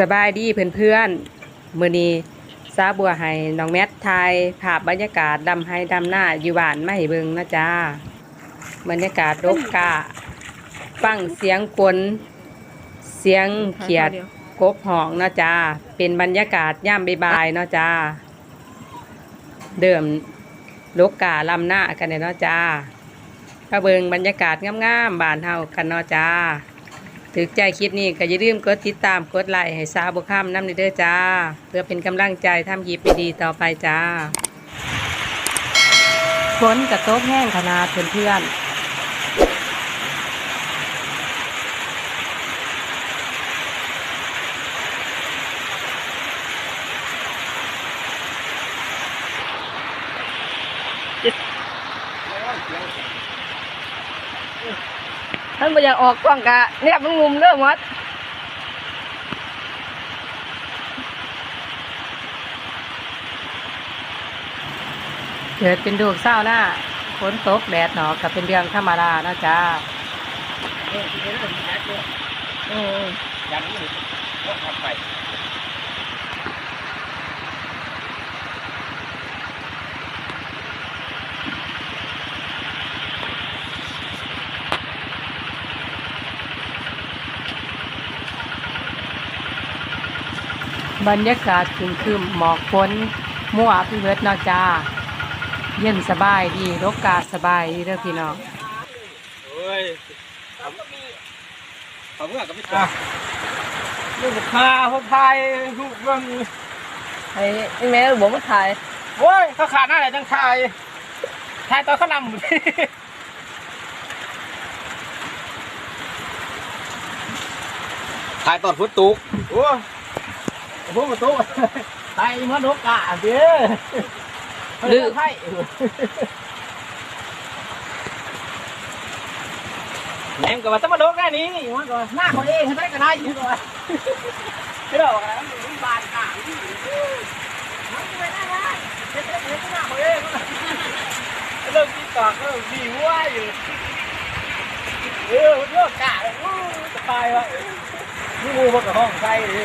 สบายดีเพื่อนๆมือนี้ซาบัวให้น้องแมทถ่ายภาพบรรยากาศดำให้ดำหน้าอยู่บ้านไมาให้เบิงนะจ้า บรรยากาศรกกะฟังเสียงกลเสียงเขียดกบหองนาะจ้า เป็นบรรยากาศย่ามบายๆนาะจ้า เดิมลกกาลำหน้ากันเนี่ยนาะจ้ามาเบิงบรรยากาศงามๆบานเฮากันเนาะจ้า ถึกใจคลิปนี้ก็อย่าลืมกดติดตามกดไลค์ให้สาวบุค่ำน้ำในเด้อจ้า เพื่อเป็นกำลังใจทำคลิปดีต่อไปจ้าฝนกระตกแห้งขนาดเพื่อนๆ ท่านบ่อยากออกกล้องกะเนี่ยมันงุมเรื่องวัดเกิดเป็นดูกเศร้าหน้าฝนตกแดดหนอกก็เป็นเรื่องธรรมดานะจ้าอืมยันนี่ก็ทำไป บรรยากาศคึมคืมๆหมอกฝนมั่วพี่เบิดเนาะจ้าเย็นสบายดีรกกาสบายดีเด้อพี่น้องเฮ้ยเขาเมื่อก็ไม่ตายลูกค้าเขาทายลูกเรื่องไอ้ไอ้แม่บอกมาถ่ายโอ้ยเขาขาดหน้าไหนจังทายทายตอนเขานำทายตอนฟุตตุกโอ้ ฟุตตุกทายมันกกะเด้อลือไพ่แหนมกับว่าต้องมาโดกแค่นี้มันก็หน้าเขาเองเขาได้ก็ได้อยู่ด้วยไม่ได้บอกอะไรมันบานกะมันไม่ได้ได้เด็กๆเด็กหน้าเขาเองเริ่มกินต่อก็ดีว่าอยู่เออมันโยกกะเลยสบายวะนี่มูมากับห้องใครดิ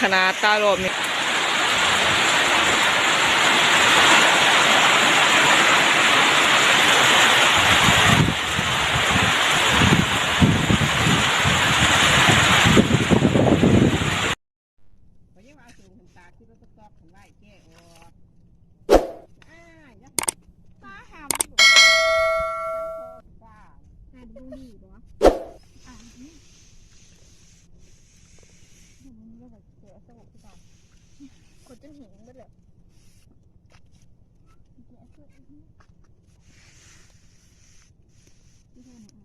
ขน้ำคอฟ้าอ่าดูดีบ่อ่านนี่ดูมัน เรียกว่าเสือสมุกที่ก่อนกดจนหิวไปเลยเดี๋ยวเสืออีกนิดที่อหนู